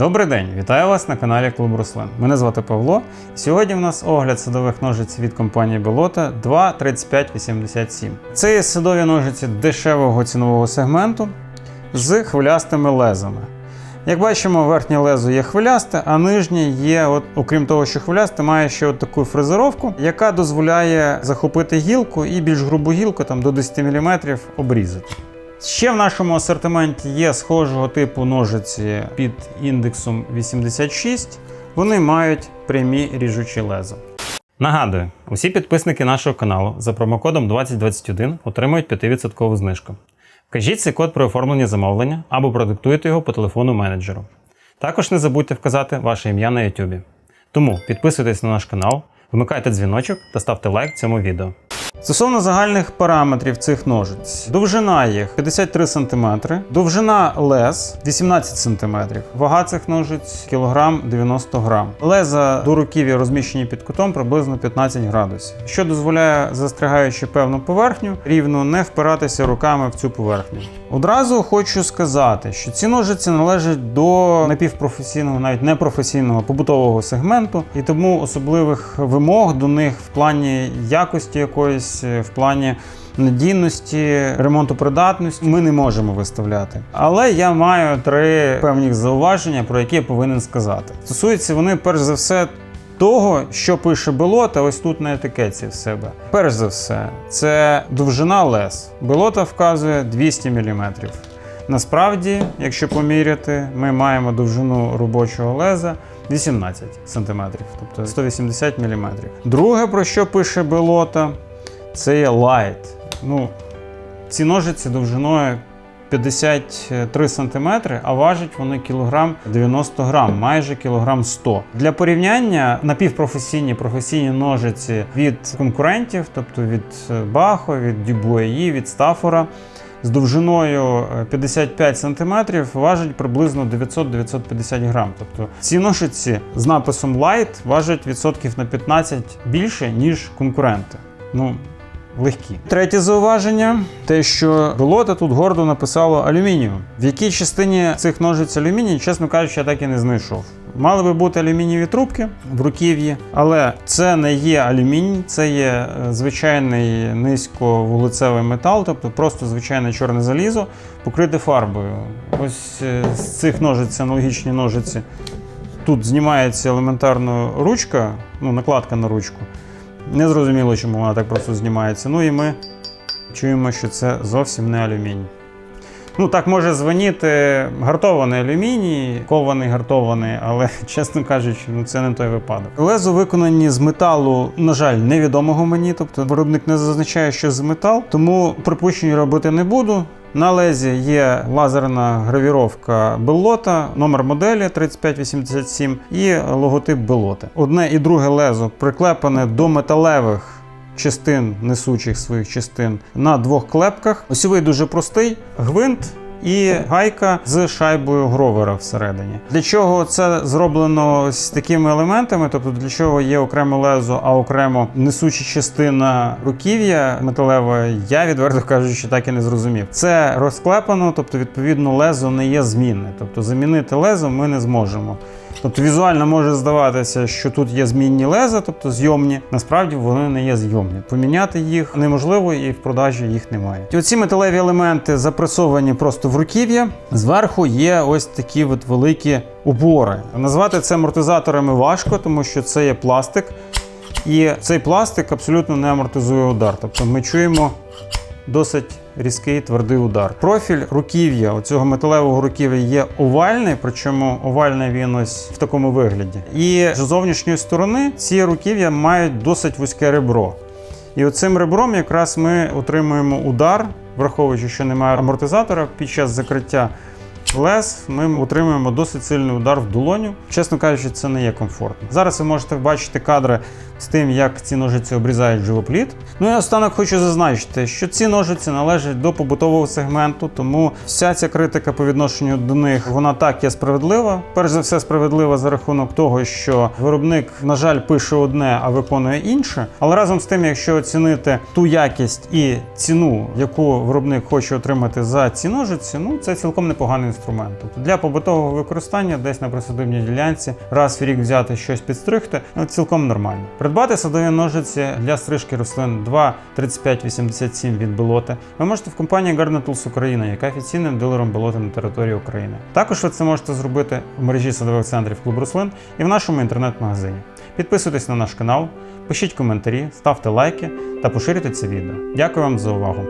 Добрий день, вітаю вас на каналі Клуб Руслин. Мене звати Павло. Сьогодні в нас огляд садових ножиць від компанії Белота 23587. Це є садові ножиці дешевого цінового сегменту з хвилястими лезами. Як бачимо, верхнє лезо є хвилясте, а нижнє є, от, окрім того, що хвилясте, має ще от таку фрезеровку, яка дозволяє захопити гілку і більш грубу гілку там, до 10 мм обрізати. Ще в нашому асортименті є схожого типу ножиці під індексом 86. Вони мають прямі ріжучі леза. Нагадую, усі підписники нашого каналу за промокодом 2021 отримують 5% знижку. Вкажіть цей код при оформленні замовлення або продиктуйте його по телефону менеджеру. Також не забудьте вказати ваше ім'я на YouTube. Тому підписуйтесь на наш канал, вмикайте дзвіночок та ставте лайк цьому відео. Стосовно загальних параметрів цих ножиць, довжина їх 53 см, довжина лез 18 см, вага цих ножиць кілограм 90 грам. Леза до руків'я розміщені під кутом приблизно 15 градусів, що дозволяє, застрягаючи певну поверхню, рівно не впиратися руками в цю поверхню. Одразу хочу сказати, що ці ножиці належать до напівпрофесійного, навіть непрофесійного побутового сегменту, і тому особливих вимог до них в плані якості якоїсь, в плані надійності, ремонту придатності ми не можемо виставляти. Але я маю три певні зауваження, про які я повинен сказати. Стосуються вони перш за все. Того, що пише Белота, ось тут на етикетці в себе. Перш за все, це довжина лез. Белота вказує 200 мм. Насправді, якщо поміряти, ми маємо довжину робочого леза 18 см, тобто 180 мм. Друге, про що пише Белота, це є light. Ну, ці ножиці довжиною 53 см, а важать вони кілограм 90 грам, майже кілограм 100. Для порівняння напівпрофесійні професійні ножиці від конкурентів, тобто від Бахо, від Дюбуаї, від Стафора, з довжиною 55 см важать приблизно 900-950 грам. Тобто ці ножиці з написом Light важать відсотків на 15 більше, ніж конкуренти. Ну, легкі. Третє зауваження: те, що Белота тут гордо написало алюмініум. В якій частині цих ножиць алюміній, чесно кажучи, я так і не знайшов. Мали би бути алюмінієві трубки в руків'ї, але це не є алюміній, це є е, звичайний низьковуглецевий метал, тобто просто звичайне чорне залізо, покрите фарбою. Ось е, з цих ножиць, аналогічні ножиці. Тут знімається елементарно ручка, ну, накладка на ручку. Не зрозуміло, чому вона так просто знімається. Ну і ми чуємо, що це зовсім не алюміній. Ну, так може звеніти гартований алюміній, кований гартований, але, чесно кажучи, ну це не той випадок. Лезо виконані з металу, на жаль, невідомого мені, тобто виробник не зазначає, що з метал, тому припущень робити не буду. На лезі є лазерна гравіровка Белота, номер моделі 3587 і логотип Белоти. Одне і друге лезо приклепане до металевих. Частин несучих своїх частин на двох клепках. Осьовий дуже простий, гвинт і гайка з шайбою гровера всередині. Для чого це зроблено з такими елементами? Тобто для чого є окремо лезо, а окремо несуча частина руків'я металева, я відверто кажучи, так і не зрозумів. Це розклепано, тобто відповідно лезо не є змінне. Тобто замінити лезо ми не зможемо. Тобто візуально може здаватися, що тут є змінні леза, тобто зйомні. Насправді вони не є зйомні. Поміняти їх неможливо і в продажі їх немає. І оці металеві елементи запресовані просто в руків'я. Зверху є ось такі от великі убори. Назвати це амортизаторами важко, тому що це є пластик. І цей пластик абсолютно не амортизує удар. Тобто ми чуємо досить різкий твердий удар. Профіль руків'я оцього металевого руків'я є овальний, причому овальний він ось в такому вигляді. І з зовнішньої сторони ці руків'я мають досить вузьке ребро. І оцим ребром якраз ми отримуємо удар, враховуючи, що немає амортизатора під час закриття. Лез ми отримуємо досить сильний удар в долоню. Чесно кажучи, це не є комфортно. Зараз ви можете бачити кадри з тим, як ці ножиці обрізають живопліт. Ну і останок хочу зазначити, що ці ножиці належать до побутового сегменту, тому вся ця критика по відношенню до них вона так є справедлива. Перш за все, справедлива за рахунок того, що виробник, на жаль, пише одне, а виконує інше. Але разом з тим, якщо оцінити ту якість і ціну, яку виробник хоче отримати за ці ножиці, ну це цілком непоганий інструмент інструмент. Тобто для побутового використання десь на присадибній ділянці раз в рік взяти щось підстригти, ну цілком нормально. Придбати садові ножиці для стрижки рослин 23587 від Белоти ви можете в компанії Garden Tools Україна, яка офіційним дилером Белоти на території України. Також ви це можете зробити в мережі садових центрів клуб рослин і в нашому інтернет-магазині. Підписуйтесь на наш канал, пишіть коментарі, ставте лайки та поширюйте це відео. Дякую вам за увагу.